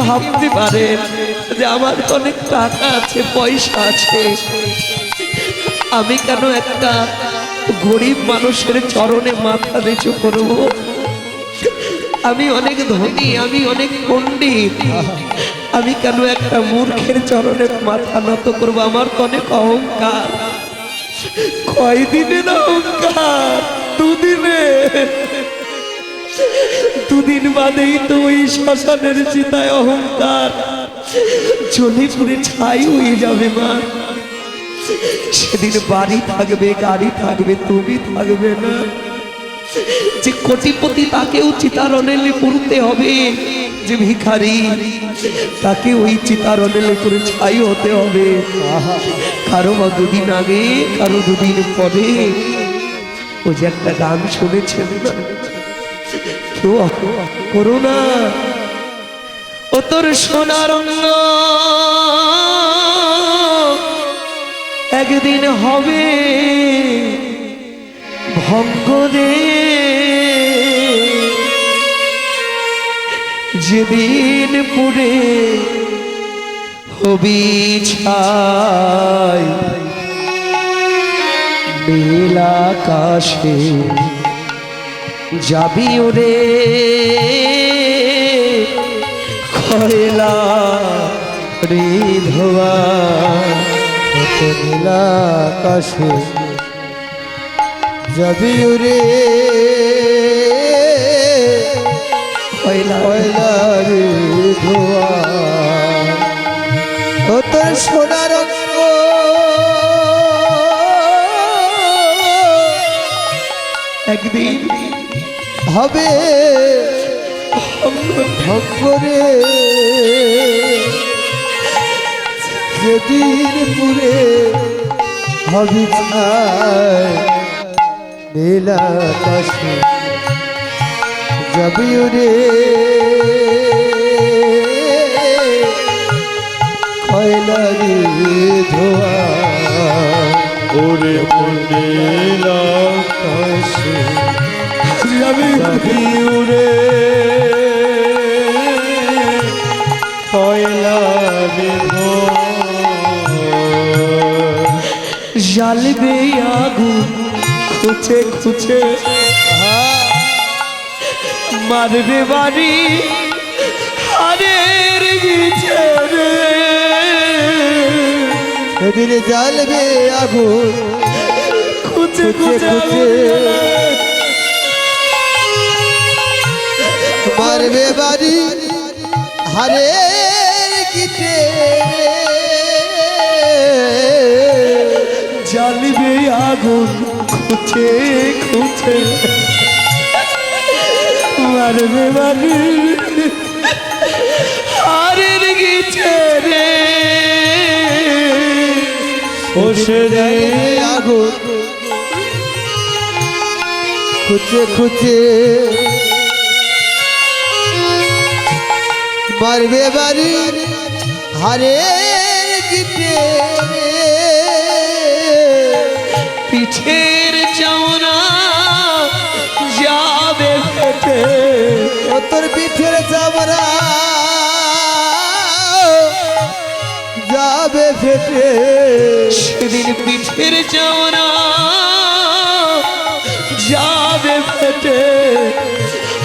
ভাবতে পারেন যে আমার অনেক টাকা আছে, পয়সা আছে। আমি কেন একটা গরিব মানুষের চরণে মাথা নিচু করব? আমি অনেক ধনী, আমি অনেক পণ্ডিত। আমি কেন একটা মূর্খের চরণে মাথা নত করব? আমার তো অনেক অহংকার। কয়দিনের অহংকার? দুদিনে দুদিন বাদেই তো ওই শ্মশানের চিতায় অহংকার। চলে পুরে ছাই হয়ে যাবে মা। সেদিন বাড়ি থাকবে, গাড়ি থাকবে, তুমি থাকবে না। যে কোটিপতি তাকেও চিতারণেলে পড়তে হবে, যে ভিখারি, তাকে ওই চিতারণেলে করে ছাই হতে হবে। কারও বা দুদিন আগে, কারও দুদিন পরে। ও যে একটা গান শুনেছেন না? কেউ করো না ও তোর সোনার একদিন হবে ভঙ্গ দে। যেদিন পুরে হবি ছাই নীল আকাশে যাবি ওরে? খয়লা রে ধোয়া নীলা আকাশে যাবি উরে খয়লা কয়লারে ধোয়া তোর সোনার একদিন হবে ভঙ্গরে যেদিন পুরে হবে যাবি রে। কয়লারি ধোয়া ওরে মন্দির আকাশে উড়ে। কয়লা জ্বালবে আগুন খুঁচে খুঁচে মারবে বাড়ি হারের গিছে সেদিন জ্বালবে আগুন খুঁচে খুঁচে খুঁচে বাড়ি হারে গিতে। জ্বালবে আগুন খুঁচে খুঁচে মারবে বাড়ি হারের গিছে রে। বসে রে। আগুন। খুঁচে খুঁচে মারবে বাড়ি হারে গিতে পিঠের চামড়া যাবে ফেটে ও তোর পিঠের চামড়া যাবে ফেটে সেদিন পিঠের চামড়া যাবে ফেটে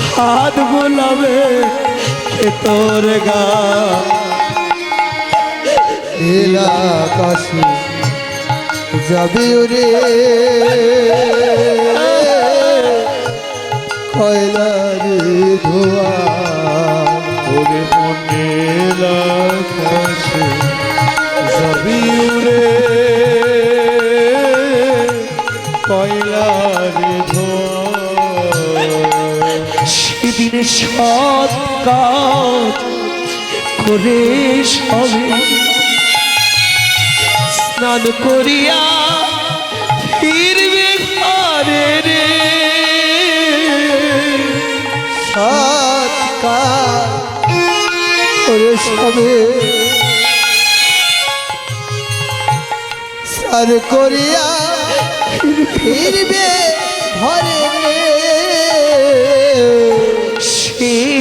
হাত বোলাবে কে তোর গা। নীলা আকাশে রে কয়লারে ধোয়া। ওরে মন্দির আকাশে যাবি উড়ে কয়লা সেদিন সৎ কাজ করে সবে স্নান করিয়া ফিরবে ঘরে রে। সাত কাজ করে সবে সার করিয়া ফিরবে ঘরে রে। শেষ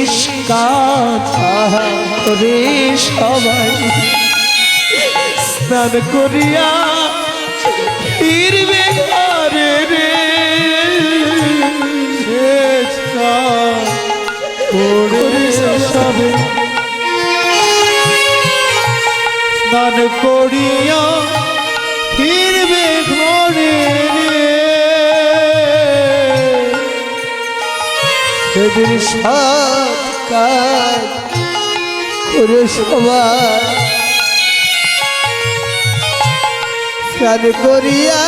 আহা করে সবাই স্নান করিয়া ফিরবে ঘরে রে সবে স্নান করিয়া ফিরবে ঘরে রে সেদিন সৎ কাজ করে সবাই স্নান করিয়া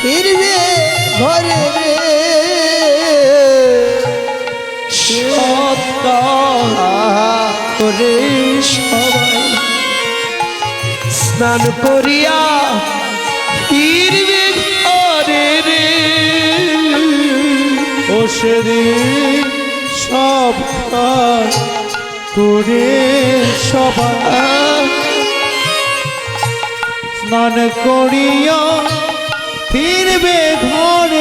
ফিরবে ঘরে রে করে সবাই। স্নান করিয়া ফিরবে ঘরে রে। ও সেদিন করে সবাই স্নান করিয়া ফিরবে ঘরে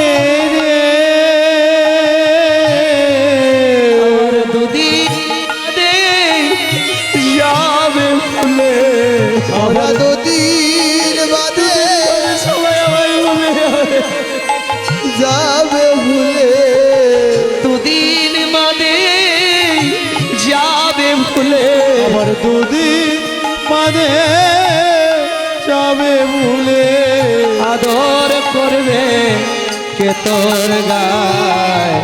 দুদিন বাদে যাবে ভুলে আদর করবে কে তোর গায়?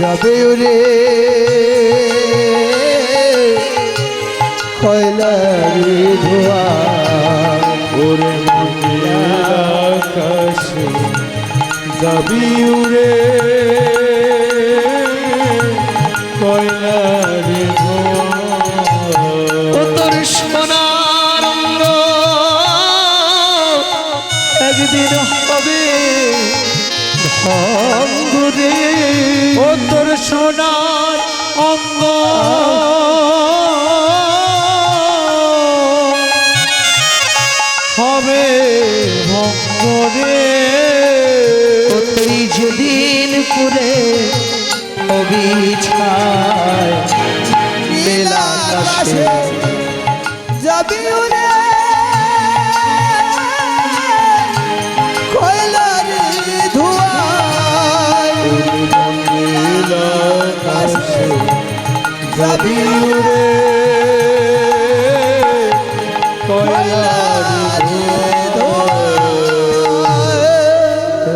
যাবে রে কয়লারি ধোয়া। ওরে আকাশে যাবি উড়ে সোনার অঙ্গ। হবে ভঙ্গ রে। ও তুই যেদিন পুরে অবিছায় ছায় নীলা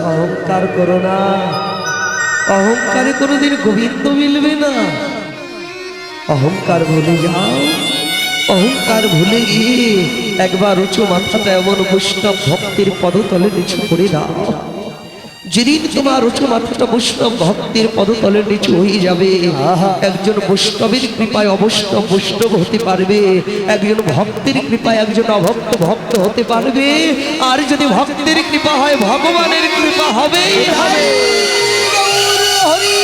অহংকার করো না। অহংকারে কোনোদিন গোবিন্দ মিলবে না। অহংকার ভুলে যাও। অহংকার ভুলে গিয়ে একবার উঁচু মাথাটা এমন বৈষ্ণব ভক্তির পদতলে নিচু করে দাও। যেদিন তোমার উঁচু মাথাটা বৈষ্ণব ভক্তির পদতলে নিচু হয়ে যাবে একজন বৈষ্ণবের কৃপায় অবৈষ্ণব বৈষ্ণব হতে পারবে একজন ভক্তের কৃপায় একজন অভক্ত ভক্ত হতে পারবে আর যদি ভক্তের কৃপা হয় ভগবানের কৃপা হবেই হবে হরি